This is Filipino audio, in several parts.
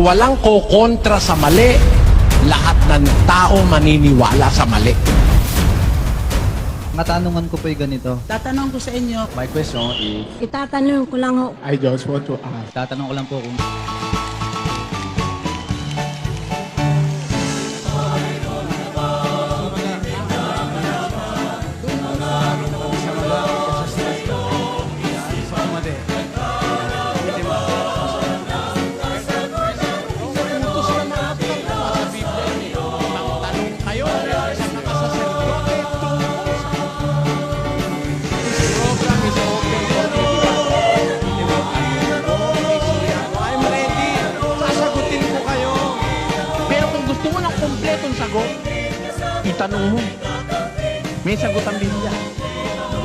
Walang kokontra sa mali, lahat ng tao maniniwala sa mali. Matanungan ko po yung ganito. Tatanong ko sa inyo, My question is, Itatanong ko lang ho, I just want to ask. tatanong ko lang po kung May sagot ang Biblia.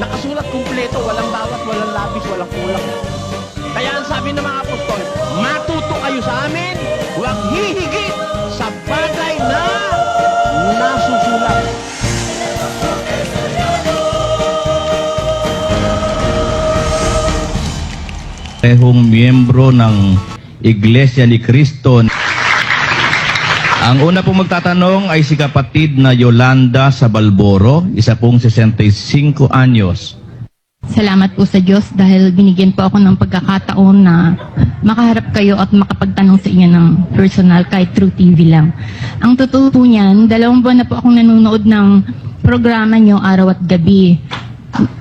Nakasulat kumpleto, walang bawat, walang labis, walang kulang. Kaya ang sabi ng mga apostol, matuto kayo sa amin, huwag hihigit sa bagay na nasusulat. parehong miyembro ng Iglesia ni Cristo. Ang una pong magtatanong ay si kapatid na Yolanda Sabalboro, isa pong 65 anyos. Salamat po sa Diyos dahil binigyan po ako ng pagkakataon na makaharap kayo at makapagtanong sa inyo ng personal kahit through TV lang. Ang totoo po niyan, dalawang buwan na po akong nanonood ng programa niyo araw at gabi.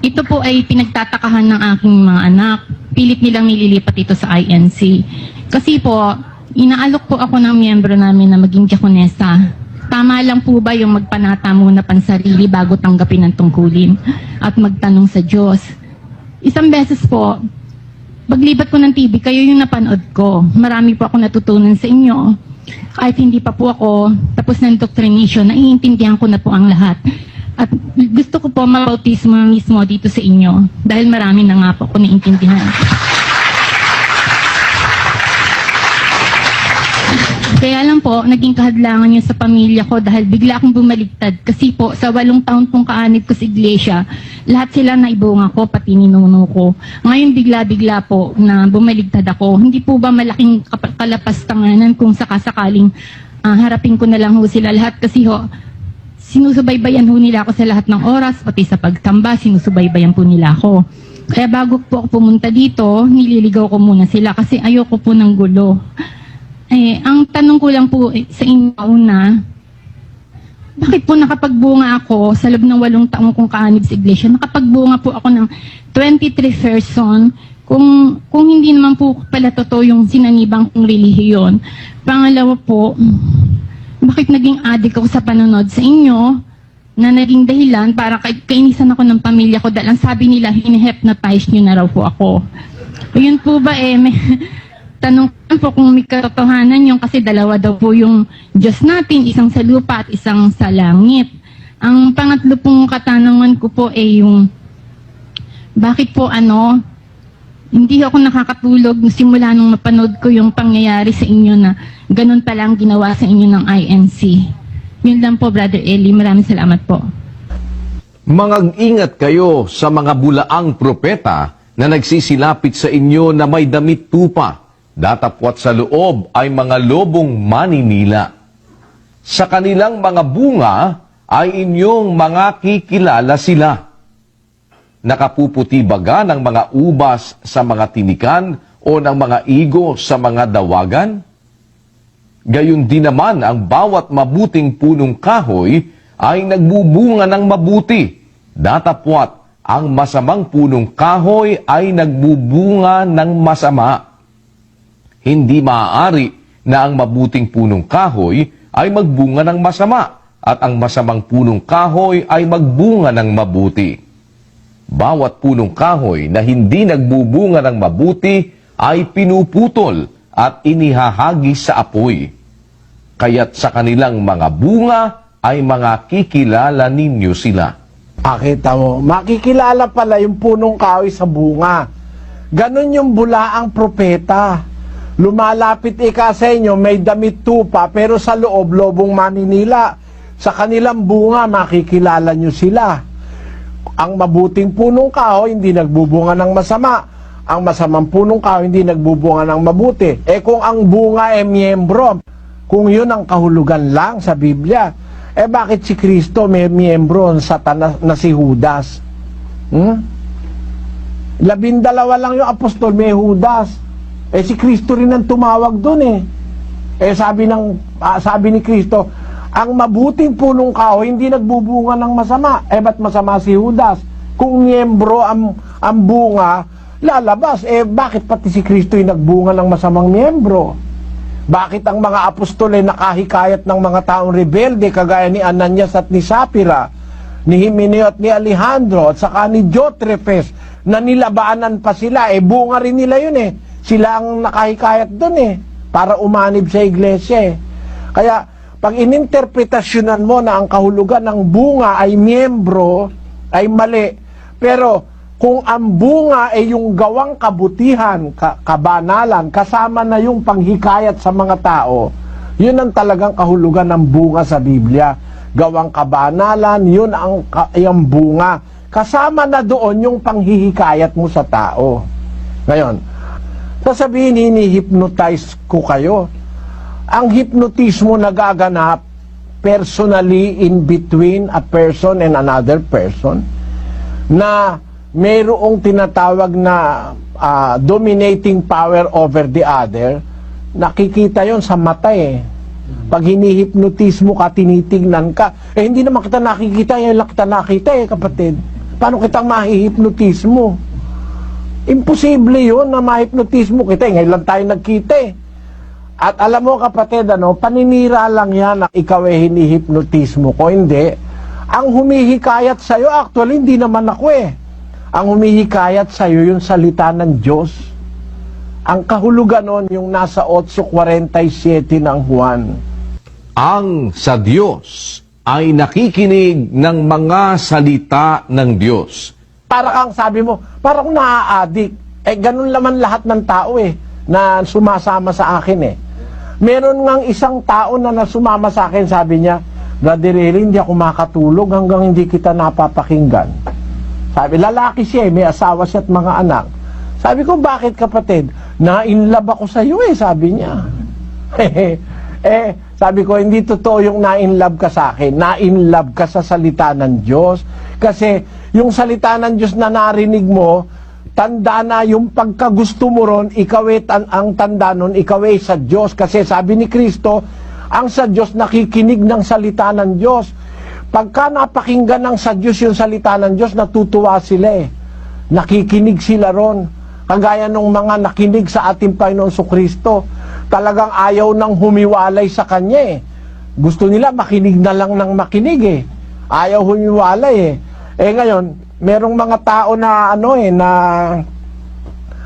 Ito po ay pinagtatakahan ng aking mga anak. Pilit nilang nililipat ito sa INC. Kasi po, inaalok po ako ng miyembro namin na maging diakonesa. Tama lang po ba yung magpanata muna pansarili bago tanggapin ang tungkulin at magtanong sa Diyos? Isang beses po, paglipat ko ng TV, kayo yung napanood ko. Marami po ako natutunan sa inyo. Kahit hindi pa po ako tapos ng doctrination, naiintindihan ko na po ang lahat. At gusto ko po mabautismo mismo dito sa inyo dahil marami na nga po ako naiintindihan. Kaya lang po, naging kahadlangan yun sa pamilya ko dahil bigla akong bumaligtad. Kasi po, sa walong taon pong kaanib ko sa iglesia, lahat sila naibunga ko, pati ninuno ko. Ngayon bigla-bigla po na bumaligtad ako. Hindi po ba malaking kalapastanganan kung sakasakaling ah, harapin ko na lang ho sila lahat kasi ho, sinusubaybayan ho nila ako sa lahat ng oras, pati sa pagtamba, sinusubaybayan po nila ako. Kaya bago po ako pumunta dito, nililigaw ko muna sila kasi ayoko po ng gulo. Eh, ang tanong ko lang po eh, sa inyo una, bakit po nakapagbunga ako sa loob ng walong taong kong kaanib sa iglesia? Nakapagbunga po ako ng 23 person kung, kung hindi naman po pala totoo yung sinanibang kong relihiyon. Pangalawa po, bakit naging adik ako sa panonood sa inyo na naging dahilan para kainisan ako ng pamilya ko dahil ang sabi nila, hinihypnotize nyo na raw po ako. Yun po ba eh, may, tanong po kung may katotohanan yung kasi dalawa daw po yung Diyos natin, isang sa lupa at isang sa langit. Ang pangatlo pong katanungan ko po ay yung bakit po ano, hindi ako nakakatulog simula nung mapanood ko yung pangyayari sa inyo na ganun palang ginawa sa inyo ng INC. Yun lang po, Brother Eli. Maraming salamat po. Mangag-ingat kayo sa mga bulaang propeta na nagsisilapit sa inyo na may damit tupa. Datapwat sa loob ay mga lobong maninila. Sa kanilang mga bunga ay inyong mga kikilala sila. Nakapuputi baga ng mga ubas sa mga tinikan o ng mga igo sa mga dawagan? Gayon din naman ang bawat mabuting punong kahoy ay nagbubunga ng mabuti. Datapwat, ang masamang punong kahoy ay nagbubunga ng masama. Hindi maaari na ang mabuting punong kahoy ay magbunga ng masama at ang masamang punong kahoy ay magbunga ng mabuti. Bawat punong kahoy na hindi nagbubunga ng mabuti ay pinuputol at inihahagis sa apoy. Kaya't sa kanilang mga bunga ay mga kikilala ninyo sila. Pakita mo, makikilala pala yung punong kahoy sa bunga. Ganon yung bulaang propeta. Lumalapit ika sa inyo, may damit tupa, pero sa loob, lobong maninila. Sa kanilang bunga, makikilala nyo sila. Ang mabuting punong kahoy, hindi nagbubunga ng masama. ang masamang punong kahoy hindi nagbubunga ng mabuti. Eh kung ang bunga ay miyembro, kung yun ang kahulugan lang sa Biblia, eh bakit si Kristo may miyembro sa satanas na si Judas? Hmm? Labindalawa lang yung apostol, may Judas. Eh si Kristo rin ang tumawag doon eh. Eh sabi ng ah, sabi ni Kristo, ang mabuting punong kahoy hindi nagbubunga ng masama. Eh ba't masama si Judas? Kung miyembro ang, ang bunga, lalabas. Eh bakit pati si Kristo yung nagbunga ng masamang miyembro? Bakit ang mga apostol ay nakahikayat ng mga taong rebelde kagaya ni Ananias at ni Sapira, ni Himeneo at ni Alejandro at saka ni Diotrephes na nilabanan pa sila, eh bunga rin nila yun eh. Sila ang nakahikayat doon eh, para umanib sa iglesia eh. Kaya, pag ininterpretasyonan mo na ang kahulugan ng bunga ay miyembro, ay mali. Pero, kung ang bunga ay yung gawang kabutihan, ka- kabanalan, kasama na yung panghikayat sa mga tao, yun ang talagang kahulugan ng bunga sa Biblia. Gawang kabanalan, yun ang, yung bunga. Kasama na doon yung panghihikayat mo sa tao. Ngayon, sasabihin, hini-hypnotize ko kayo. Ang hypnotismo nagaganap personally in between a person and another person na mayroong tinatawag na ah, dominating power over the other, nakikita yon sa mata eh. Pag hinihipnotismo ka, tinitignan ka, eh hindi naman kita nakikita, yan lang kita nakita eh kapatid. Paano kita mahihipnotismo? Imposible yun na mahipnotismo kita. Eh, Ngayon lang tayo nagkita eh. At alam mo kapatid, ano, paninira lang yan na ikaw ay hinihipnotismo ko. Hindi. Ang humihikayat sa'yo, actually, hindi naman ako eh. Ang humihikayat sa'yo yung salita ng Diyos. Ang kahulugan nun yung nasa 8.47 ng Juan. Ang sa Diyos ay nakikinig ng mga salita ng Diyos. Para kang sabi mo, parang naa-addict. Eh, ganun naman lahat ng tao eh, na sumasama sa akin eh. Meron ngang isang tao na nasumama sa akin, sabi niya, Brother Eli, hindi ako makatulog hanggang hindi kita napapakinggan. Sabi, lalaki siya eh, may asawa siya at mga anak. Sabi ko, bakit kapatid? Na-inlove ako sa iyo eh, sabi niya. eh, sabi ko, hindi totoo yung na-inlove ka sa akin. Na-inlove ka sa salita ng Diyos. Kasi yung salita ng Diyos na narinig mo, tanda na yung pagkagusto mo ron, ikaw ay tan- ang tanda nun, ikaw ay sa Diyos. Kasi sabi ni Kristo, ang sa Diyos nakikinig ng salita ng Diyos. Pagka napakinggan ng sa Diyos yung salita ng Diyos, natutuwa sila eh. Nakikinig sila ron. Kagaya nung mga nakinig sa ating Panginoon so Kristo. Talagang ayaw nang humiwalay sa Kanya eh. Gusto nila makinig na lang ng makinig eh. Ayaw humiwalay eh. Eh ngayon, merong mga tao na ano eh, na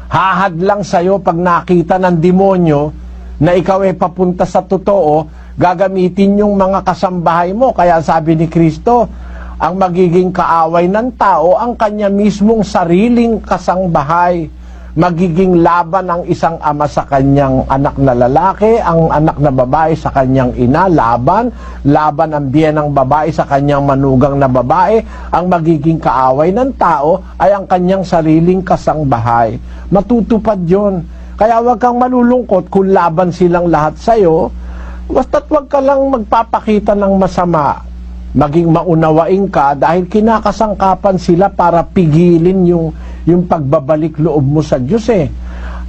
hahad lang sa'yo pag nakita ng demonyo na ikaw ay papunta sa totoo, gagamitin yung mga kasambahay mo. Kaya sabi ni Kristo, ang magiging kaaway ng tao, ang kanya mismong sariling kasangbahay. Magiging laban ang isang ama sa kanyang anak na lalaki, ang anak na babae sa kanyang ina, laban. Laban ang biyan ng babae sa kanyang manugang na babae. Ang magiging kaaway ng tao ay ang kanyang sariling kasangbahay. Matutupad yon. Kaya huwag kang malulungkot kung laban silang lahat sa'yo. Basta't huwag ka lang magpapakita ng masama. Maging maunawain ka dahil kinakasangkapan sila para pigilin yung, yung pagbabalik loob mo sa Diyos eh.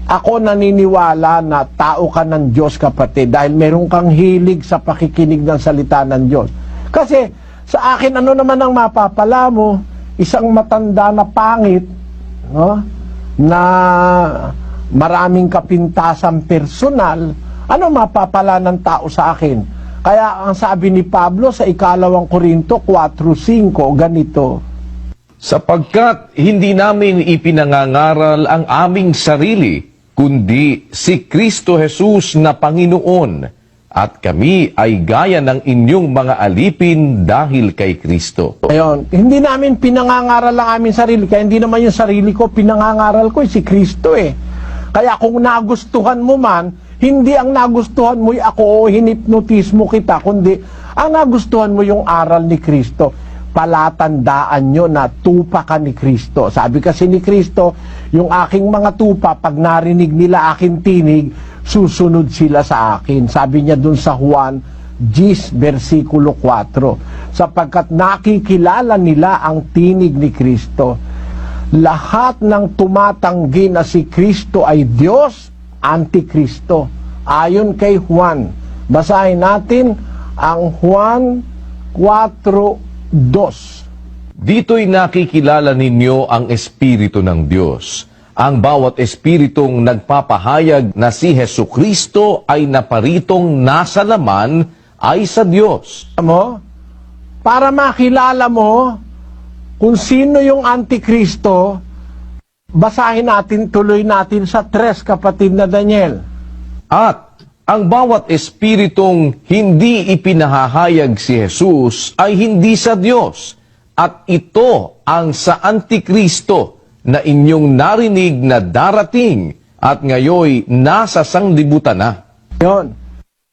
Ako naniniwala na tao ka ng Diyos kapatid dahil meron kang hilig sa pakikinig ng salita ng Diyos. Kasi sa akin ano naman ang mapapala mo? Isang matanda na pangit, no? na maraming kapintasan personal, ano mapapala ng tao sa akin? Kaya ang sabi ni Pablo sa ikalawang Korinto 4.5, ganito, Sapagkat hindi namin ipinangangaral ang aming sarili, kundi si Kristo Jesus na Panginoon, at kami ay gaya ng inyong mga alipin dahil kay Kristo. Ayun, hindi namin pinangangaral ang aming sarili, kaya hindi naman yung sarili ko pinangangaral ko, si Kristo eh. Kaya kung nagustuhan mo man, hindi ang nagustuhan mo ako o hinipnotismo kita, kundi ang nagustuhan mo yung aral ni Kristo. Palatandaan nyo na tupa ka ni Kristo. Sabi kasi ni Kristo, yung aking mga tupa, pag narinig nila aking tinig, susunod sila sa akin. Sabi niya dun sa Juan 10, versikulo 4. Sapagkat nakikilala nila ang tinig ni Kristo. Lahat ng tumatanggi na si Kristo ay Diyos, Antikristo. Ayon kay Juan. Basahin natin ang Juan 4.2. Dito'y nakikilala ninyo ang Espiritu ng Diyos. Ang bawat Espiritong nagpapahayag na si Heso Kristo ay naparitong nasa laman ay sa Diyos. mo, para makilala mo kung sino yung Antikristo, basahin natin, tuloy natin sa tres kapatid na Daniel. At ang bawat Espiritong hindi ipinahahayag si Jesus ay hindi sa Diyos. At ito ang sa Antikristo na inyong narinig na darating at ngayoy nasa sanglibutan na. Yon.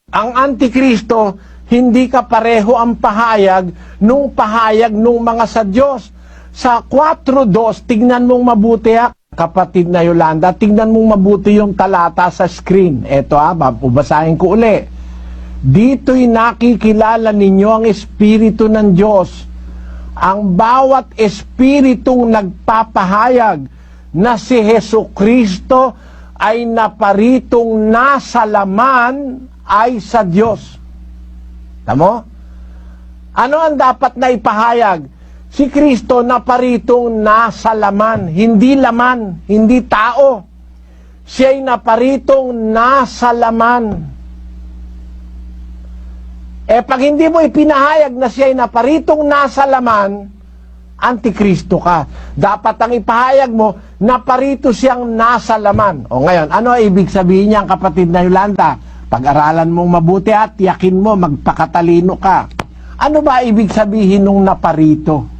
Ang Antikristo, hindi ka pareho ang pahayag nung pahayag nung mga sa Diyos. Sa 4.2, tignan mong mabuti ha, kapatid na Yolanda, tignan mong mabuti yung talata sa screen. Eto ha, babasahin ko uli. Dito'y nakikilala ninyo ang Espiritu ng Diyos. Ang bawat Espiritong nagpapahayag na si Heso Kristo ay naparitong nasa laman ay sa Diyos. Tamo? Ano ang dapat na ipahayag? Si Kristo naparitong nasa laman, hindi laman, hindi tao. Siya'y naparitong nasa laman. Eh pag hindi mo ipinahayag na siya'y naparitong nasa laman, antikristo ka. Dapat ang ipahayag mo, naparito siyang nasa laman. O ngayon, ano ang ibig sabihin niyan kapatid na Yolanda? Pag-aralan mong mabuti at yakin mo, magpakatalino ka. Ano ba ibig sabihin nung naparito?